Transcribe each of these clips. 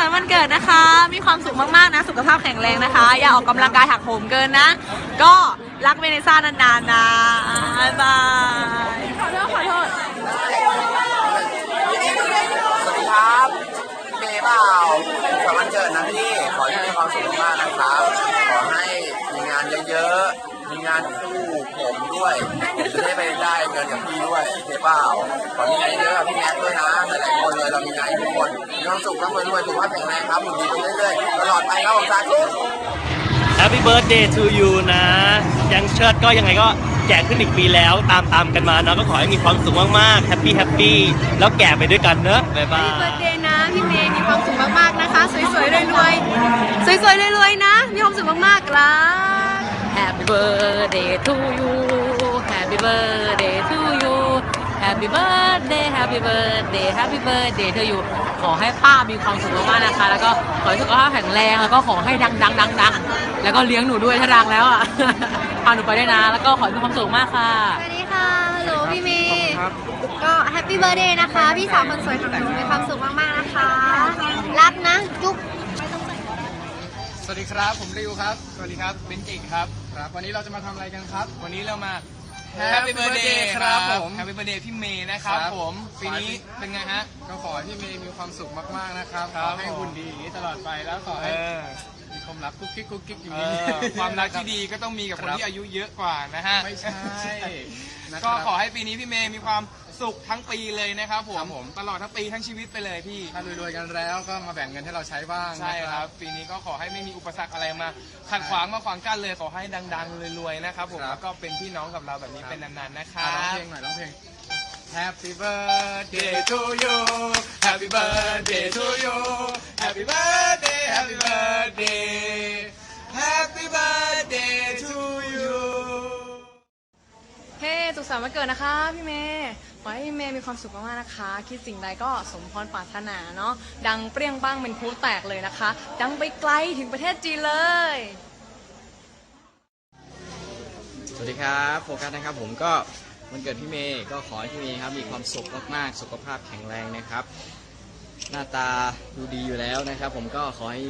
สุขสันต์วันเกิดนะคะ มีความสุขมากๆนะ สุขภาพแข็งแรงนะคะ อย่าออกกำลังกายหักโหมเกินนะ ก็รักเวเนซ่านานๆนะบ๊ายบายขอโทษขอโทษสวัสดีครับเมย์เปล่าสำหรับวันเกิดนะพี่ ขอให้มีความสุขมากๆนะครับ ขอให้มีงานเยอะๆ มีงานคู่ผมด้วยจะได้ไปได้เงินกับพี่ด้วยเมย์เปล่าขอมีงานเยอะกับพี่แม็กด้วยนะ หลายๆคนเลยเรามีงานให้ทุก คนมีความสุขร่ำรวยๆสุขภาพแข็งแรงครับหุ่นดีไปเรื่อยๆตลอดไปครับผมสาธุ Happy Birthday to you นะ ยังเชิดก็ยังไงก็แก่ขึ้นอีกปีแล้วตามตามๆกันมาเนาะก็ขอให้มีความสุขมากๆแฮปปี้แฮปปี้แล้วแก่ไปด้วยกันเนอะบ๊ายบาย เบิร์ดเดย์นะพี่เมย์มีความสุขมากๆนะคะ สวยๆรวยๆสวยๆรวยๆนะ มีความสุขมากๆรัก Happy birthday to you Happy birthday to you Happy birthday Happy birthday Happy birthday to you ขอให้ป้ามีความสุขมากๆนะคะ แล้วก็ขอให้สุขภาพแข็งแรงแล้วก็ขอให้ดังดังดังดังแล้วก็เลี้ยงหนูด้วยถ้าดังแล้วอะพาหนูไปด้วยนะ แล้วก็ขอให้มีความสุขมากค่ะ สวัสดีค่ะ ฮัลโหลพี่เมย์ก็แฮปปี้เบ t ร์ a เดย์นะคะ พี่สาวคนสวยของหนูมีความสุขมากๆนะคะ รักนะ จุ๊บ สวัสดีครับ ผมริวครับ สวัสดีครับเบนจิครับครับ วันนี้เราจะมาทำอะไรกันครับ วันนี้เรามา Happy Birthday ครับผม Happy Birthday พี่เมย์นะครับ ผมปีนี้เป็นไงฮะ ก็ขอให้พี่เมย์มีความสุขมากๆนะครับขอให้หุ่นดีอย่างนี้ตลอดไปแล้วขอให้มีความรักกุ๊กกิ๊กกุ๊กกิ๊กอยู่นี่ความรักที่ดีก็ต้องมีกับคนที่อายุเยอะกว่านะฮะ ไม่ใช่ก็ขอให้ปีนี้พี่เมย์มีความ สุขทั้งปีเลยนะครับผม ตลอดทั้งปีทั้งชีวิตไปเลยพี่ ถ้ารวยๆกันแล้วก็มาแบ่งเงินให้เราใช้บ้างใช่นะครับ ปีนี้ก็ขอให้ไม่มีอุปสรรคอะไรมาขัดขวางมาขวางกั้นเลยขอให้ดังๆรวยๆนะครับผมครับ แล้วก็เป็นพี่น้องกับเราแบบนี้ครับเป็นนานๆนะคอะรับร้องเพลงหน่อยร้องเพลง Happy birthday to you Happy birthday to you Happy birthday Happy birthday Happy birthday to you สุขสันต์วันเกิดนะคะ พี่เมย์ขอให้พี่เมย์มีความสุขมากๆนะคะ คิดสิ่งใดก็สมพรปรารถนาเนาะดังเปรี้ยงบ้างเป็นคู่แตกเลยนะคะ ดังไปไกลถึงประเทศจีนเลย สวัสดีครับโฟกัสนะครับผมก็วันเกิดพี่เมย์ก็ขอให้พี่เมย์ครับมีความสุขมากๆ สุขภาพแข็งแรงนะครับ หน้าตาดูดีอยู่แล้วนะครับ ผมก็ขอให้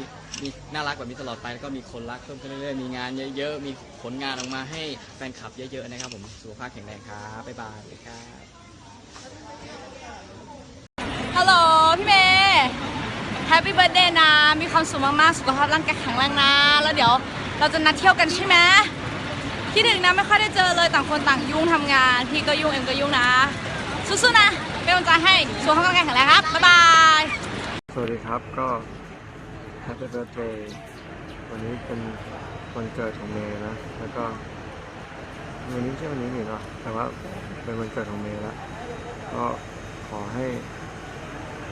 มีน่ารักแบบนี้ตลอดไปแล้วก็มีคนรักเพิ่มขึ้นเรื่อยๆมีงานเยอะๆมีผลงานออกมาให้แฟนคลับเยอะๆนะครับ ผมสุขภาพแข็งแรงครับบ๊ายบายครับฮัลโหลพี่เมย์แฮปปี้เบิร์ดเดย์นะ มีความสุขมากๆ สุขภาพร่างกายแข็งแรงนะ แล้วเดี๋ยวเราจะนัดเที่ยวกันใช่ไหมคิดถึงนะไม่ค่อยได้เจอเลยต่างคนต่างยุ่งทำงาน พี่ก็ยุ่งเอ็มก็ยุ่งนะ สู้ๆนะเป็นกำลังใจให้สุขภาพร่างกายแข็งแรงครับ บ๊ายบาย สวัสดีครับก็ Happy Birthday วันนี้เป็นวันเกิดของเมย์นะ แล้วก็วันนี้ไม่ใช่วันนี้นี่เนาะแต่ว่าเป็นวันเกิดของเมย์แล้ว ก็ขอให้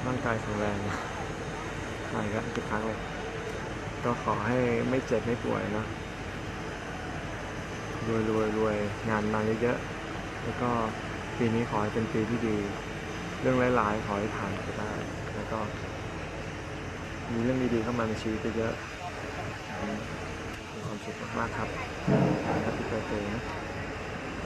ร่างกายแข็งแรงใช่ครับทุกครั้งเลย ก็ขอให้ไม่เจ็บไม่ป่วยนะรวยรวยรวยงานมาเยอะๆแล้วก็ ปีนี้ขอให้เป็นปีที่ดี เรื่องร้ายๆขอให้ผ่านไปได้ แล้วก็ มีเรื่องดีๆเข้ามาในชีวิตเยอะมีความสุขมากๆครับแฮปปี้เบิร์ดเดย์นะ